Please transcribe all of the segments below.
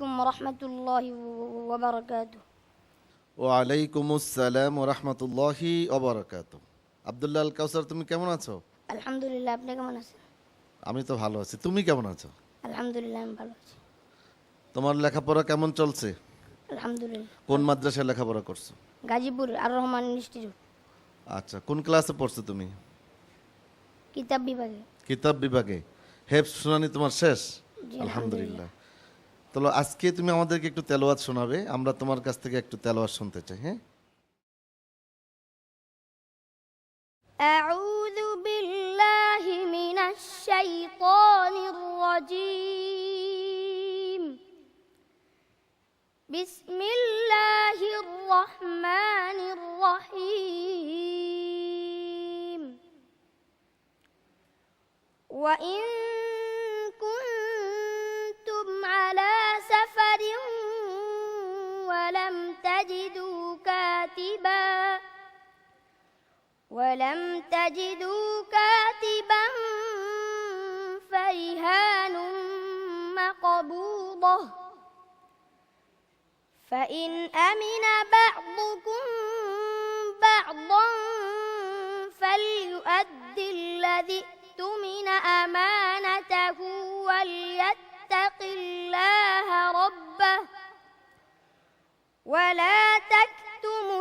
ورحمة الله وبركاته ওয়ালাইকুম আসসালাম রহমতুল্লাহি অবরাকাত আবদুল্লাহ আল কাউসার তুমি কেমন আছো الحمد لله আপনি কেমন আছেন আমি তো ভালো আছি তুমি কেমন আছো আলহামদুলিল্লাহ আমি ভালো আছি তোমার লেখাপড়া কেমন চলছে আলহামদুলিল্লাহ কোন মাদ্রাসায় লেখাপড়া করছো গাজীপুর আর রহমান ইনস্টিটিউট আচ্ছা কোন ক্লাসে পড়ছো তুমি কিতাব বিভাগে কিতাব বিভাগে হেফ শুনানি তোমার শেষ জি, আলহামদুলিল্লাহ তাহলে আজকে তুমি আমাদেরকে একটু তেলাওয়াত শোনাবে আমরা তোমার কাছ থেকে একটু তেলাওয়াত শুনতে চাই হ্যাঁ أعوذ بالله من الشيطان الرجيم بسم الله الرحمن كاتباً. ولم تجدوا كاتبا فرهان مقبوضة. فإن أمن بعضكم بعضا فليؤد الذي اؤتمن أمانته وليتق الله ربه. ولا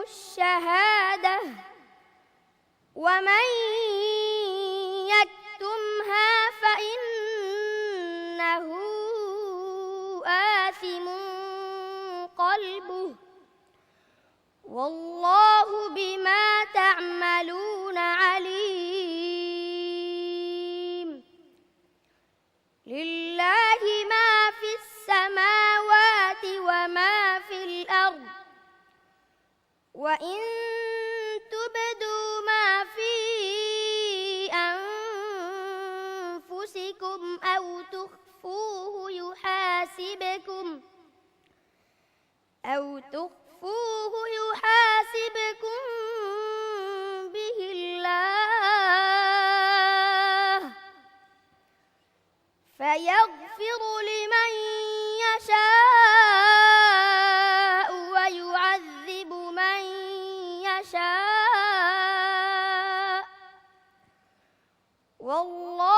الشهادة ومن يكتمها فإنه آثم قلبه. والله وإن تبدوا ما في أنفسكم أو تخفوه يحاسبكم أو تخفوه يحاسبكم به الله فيغفر لمن يشاء والله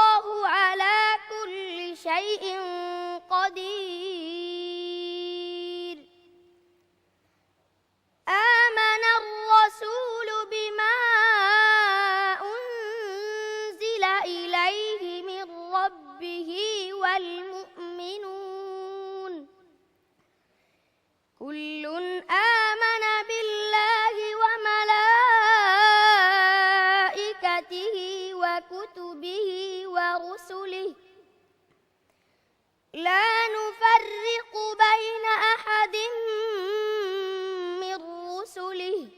ورسله لا نفرق بين أحد من رسله.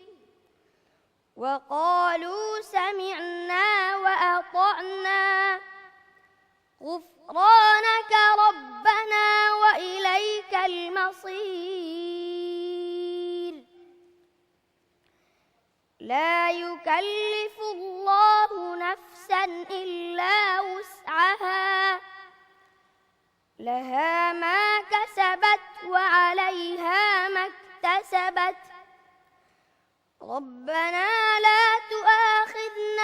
وقالوا سمعنا وأطعنا. غفرانك ربنا وإليك المصير. لا يكلف الله نفسا إلا وسعها. لها ما كسبت وعليها ما اكتسبت. ربنا لا تؤاخذنا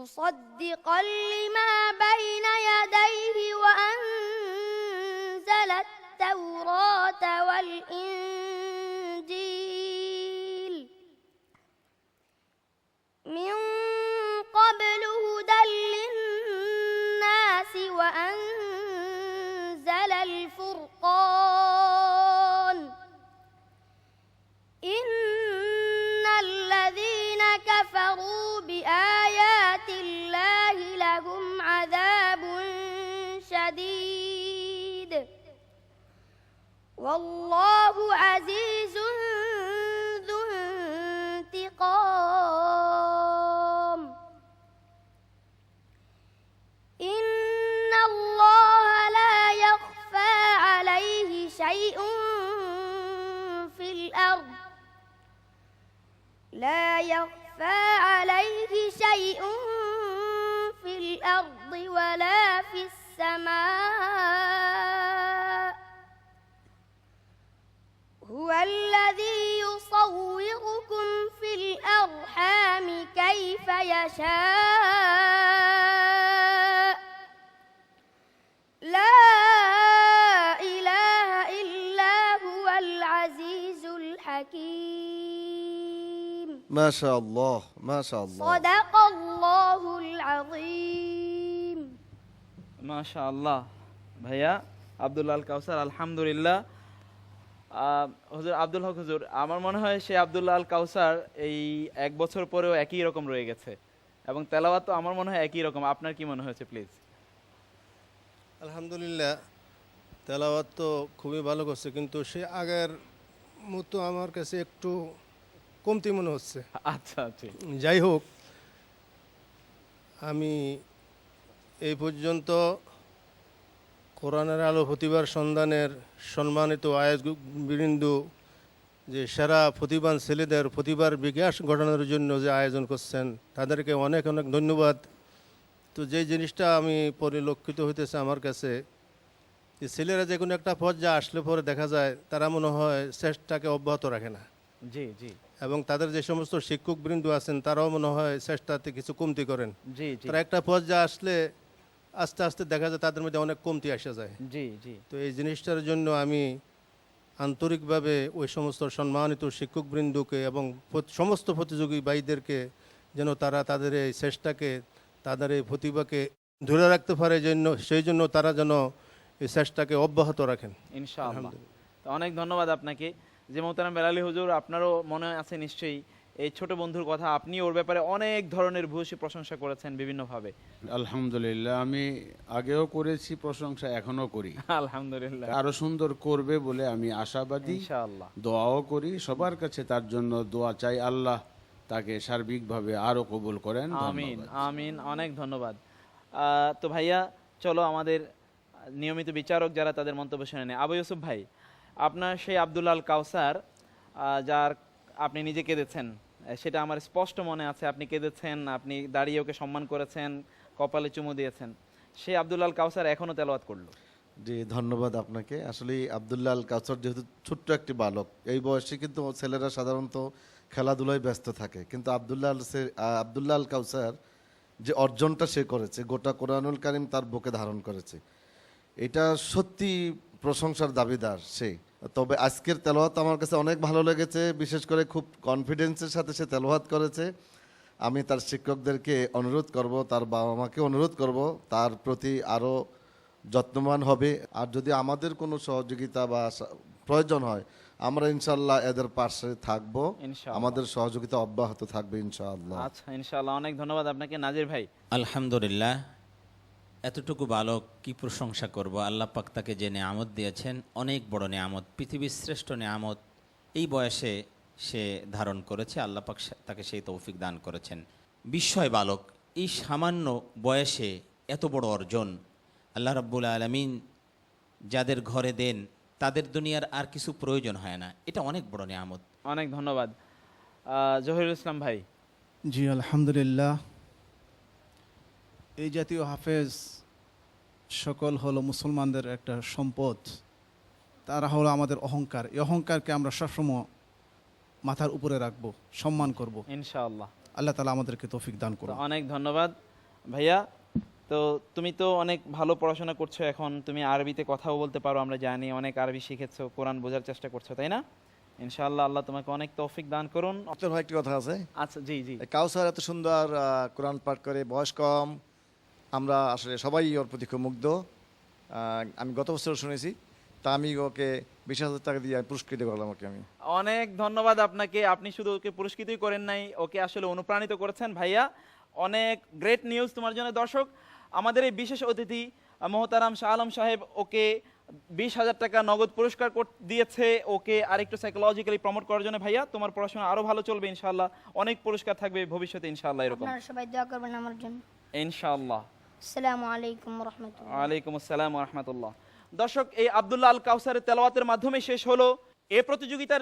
مصدقا لما بين يديه وأنزل التوراة والإنجيل. من قبل هدى للناس وأنزل الفرقان والله عزيز ذو انتقام. إن الله لا يخفى عليه شيء في الأرض. لا يخفى عليه شيء في الأرض ولا في السماء هو الذي يصوركم في الأرحام كيف يشاء لا إله إلا هو العزيز الحكيم মাশা আল্লাহ মাশা আল্লাহ صدق الله العظيم মাশা আল্লাহ ভাইয়া আব্দুল আল কাউসার আলহামদুলিল্লাহ আহ, হুজুর আব্দুল হক হুজুর আমার মনে হয় সে আব্দুল্লাহ আল কাউসার এই এক বছর পরেও একই রকম রয়ে গেছে। এবং তেলাওয়াত তো আমার মনে হয় একই রকম। আপনার কি মনে হয়েছে প্লিজ আলহামদুলিল্লাহ তেলাওয়াত তো খুবই ভালো করছে কিন্তু সে আগের মতো আমার কাছে একটু কমতি মনে হচ্ছে। আচ্ছা আচ্ছা। যাই হোক আমি এই পর্যন্ত কোরআনের আলো প্রতিবার সন্ধানের সম্মানিত আয়াত বৃন্দু যে সেরা প্রতিবান ছেলেদের প্রতিবার বিকাশ ঘটানোর জন্য যে আয়োজন করছেন তাদেরকে অনেক অনেক ধন্যবাদ। তো যে জিনিসটা আমি পরিলক্ষিত হইতেছে আমার কাছে যে ছেলেরা যে কোনো একটা পর্যায়ে আসলে পরে দেখা যায় তারা মনে হয় চেষ্টাকে অব্যাহত রাখে না। জি জি। এবং তাদের যে সমস্ত শিক্ষক বৃন্দ আছেন তারাও মনে হয় চেষ্টাতে কিছু কমতি করেন। জি জি। তারা একটা পর্যায়ে আসলে আস্তে আস্তে দেখা যায় তাদের মধ্যে অনেক কমতি আসা যায়। জি জি। তো এই জিনিসটার জন্য আমি আন্তরিকভাবে ওই সমস্ত সম্মানিত শিক্ষকবৃন্দকে এবং সমস্ত প্রতিযোগী ভাইদেরকে যেন তারা তাদের এই চেষ্টাকে তাদের এই প্রতিভাকে ধরে রাখতে পারে জন্য সেই জন্য তারা যেন এই চেষ্টাকে অব্যাহত রাখেন। ইনশাআল্লাহ। তো অনেক ধন্যবাদ আপনাকে। যে মোহতারাম বেলালি হুজুর আপনারও মনে আছে নিশ্চয়ই এই ছোট বন্ধুর কথা আপনি ওর ব্যাপারে অনেক ধরনের ভূয়সী প্রশংসা করেছেন বিভিন্নভাবে। আলহামদুলিল্লাহ আমি আগেও করেছি প্রশংসা এখনও করি। আলহামদুলিল্লাহ। আরও সুন্দর করবে বলে আমি আশাবাদী। ইনশাআল্লাহ। দোয়াও করি সবার কাছে তার জন্য দোয়া চাই। আল্লাহ তাকে সার্বিকভাবে আরও কবুল করেন। আমিন আমিন অনেক ধন্যবাদ। তো ভাইয়া চলো আমাদের নিয়মিত বিচারক যারা তাদের মন্তব্য শুনে নেয়। আবু ইউসুফ ভাই আপনার সেই আব্দুল্লাল কাউসার যার আপনি নিজে কেঁদেছেন। সেটা আমার স্পষ্ট মনে আছে। আপনি কেঁদেছেন, আপনি দাঁড়িয়ে ওকে সম্মান করেছেন, কপালে চুমু দিয়েছেন। সে আব্দুল্লাল কাউসার এখনও তেলাওয়াত করল। জি, ধন্যবাদ আপনাকে। আসলে আবদুল্লাহ আল কাউসার যেহেতু ছোট্ট একটি বালক, এই বয়সে কিন্তু ছেলেরা সাধারণত খেলাধুলায় ব্যস্ত থাকে। কিন্তু আবদুল্লাহ সে- আল কাউসার যে অর্জনটা সে করেছে, গোটা কোরআনুল কারিম তার বুকে ধারণ করেছে। এটা সত্যি প্রশংসার দাবিদার সে। তবে আজকের তেলোয়াত আমার কাছে অনেক ভালো লেগেছে বিশেষ করে খুব কনফিডেন্সের সাথে সে তেলোয়াত করেছে। আমি তার শিক্ষকদেরকে অনুরোধ করব তার বাবা মাকে অনুরোধ করব তার প্রতি আরও যত্নবান হবে। আর যদি আমাদের কোনো সহযোগিতা বা প্রয়োজন হয় আমরা ইনশাল্লাহ এদের পাশে থাকব। আমাদের সহযোগিতা অব্যাহত থাকবে ইনশাআল্লাহ। আচ্ছা ইনশাআল্লাহ। অনেক ধন্যবাদ আপনাকে। নাজির ভাই। আলহামদুলিল্লাহ। এতটুকু বালক কি প্রশংসা করব? আল্লাহ পাক তাকে যে নেয়ামত দিয়েছেন অনেক বড় নেয়ামত পৃথিবীর শ্রেষ্ঠ নেয়ামত এই বয়সে সে ধারণ করেছে। আল্লাহ পাক সে- তাকে সেই তৌফিক দান করেছেন। বিস্ময় বালক এই সামান্য বয়সে এত বড় অর্জন আল্লাহ রাব্বুল আলমিন যাদের ঘরে দেন তাদের দুনিয়ার আর কিছু প্রয়োজন হয় না। এটা অনেক বড় নিয়ামত। অনেক ধন্যবাদ। জহিরুল ইসলাম ভাই। জি আলহামদুলিল্লাহ। এই জাতীয় হাফেজ সকল হলো মুসলমানদের একটা সম্পদ। তারা হলো আমাদের অহংকার। এই অহংকারকে আমরা সবসময় মাথার উপরে রাখব সম্মান করব। ইনশাআল্লাহ। আল্লাহ তালা আমাদেরকে তৌফিক দান করুন। অনেক ধন্যবাদ। ভাইয়া তো তুমি তো অনেক ভালো পড়াশোনা করছ এখন। তুমি আরবিতে কথাও বলতে পারো আমরা জানি। অনেক আরবি শিখেছো কোরআন বোঝার চেষ্টা করছ তাই না? ইনশাআল্লাহ আল্লাহ তোমাকে অনেক তৌফিক দান করুন। আপনার ভাই একটি কথা আছে? আচ্ছা জি জি। কাউসার এত সুন্দর কোরআন পাঠ করে বয়স কম। আমরা আসলে সবাই ওর প্রতি খুব মুগ্ধ। আমি গত বছর শুনেছি তা আমি ওকে বিশ হাজার টাকা দিয়ে পুরস্কৃত করলাম ওকে আমি। অনেক ধন্যবাদ আপনাকে আপনি শুধু ওকে পুরস্কৃতই করেন নাই ওকে আসলে অনুপ্রাণিত করেছেন ভাইয়া। অনেক গ্রেট নিউজ তোমার জন্য দর্শক। আমাদের এই বিশেষ অতিথি মোহতারাম শাহ আলম সাহেব ওকে বিশ হাজার টাকা নগদ পুরস্কার কর- দিয়েছে ওকে আরেকটু সাইকোলজিক্যালি প্রমোট করার জন্য। ভাইয়া তোমার পড়াশোনা আরও ভালো চলবে ইনশাআল্লাহ। অনেক পুরস্কার থাকবে ভবিষ্যতে ইনশাআল্লাহ এরকম। আপনারা সবাই দোয়া করবেন আমার জন্য। ইনশাআল্লাহ। আলাইকুম আলাইকুম আসসালাম দর্শক এই আবদুল্লাহ আল কাউসারের তেলাওয়াতের মাধ্যমে শেষ হলো। এ প্রতিযোগিতার